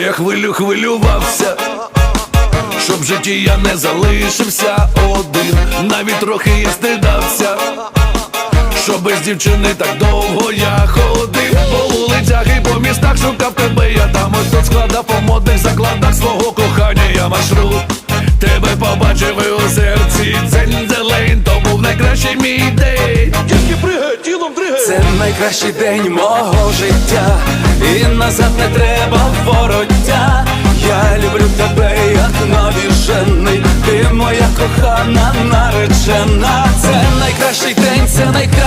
я хвилю хвилювався, щоб в житті я не залишився один, навіть трохи і стидався. Що без дівчини так довго я ходив. По вулицях і по містах шукав тебе Я там. Ось тут складав по модних закладах свого кохання я маршрут. Тебе побачив і у серці Дзень-дзелень, то був найкращий мій день. Тільки пригай, тілом дригай. Це найкращий день мого життя, і назад не треба вороття. Я люблю тебе, як навіжений, ти моя кохана наречена. Це найкращий день, це найкращий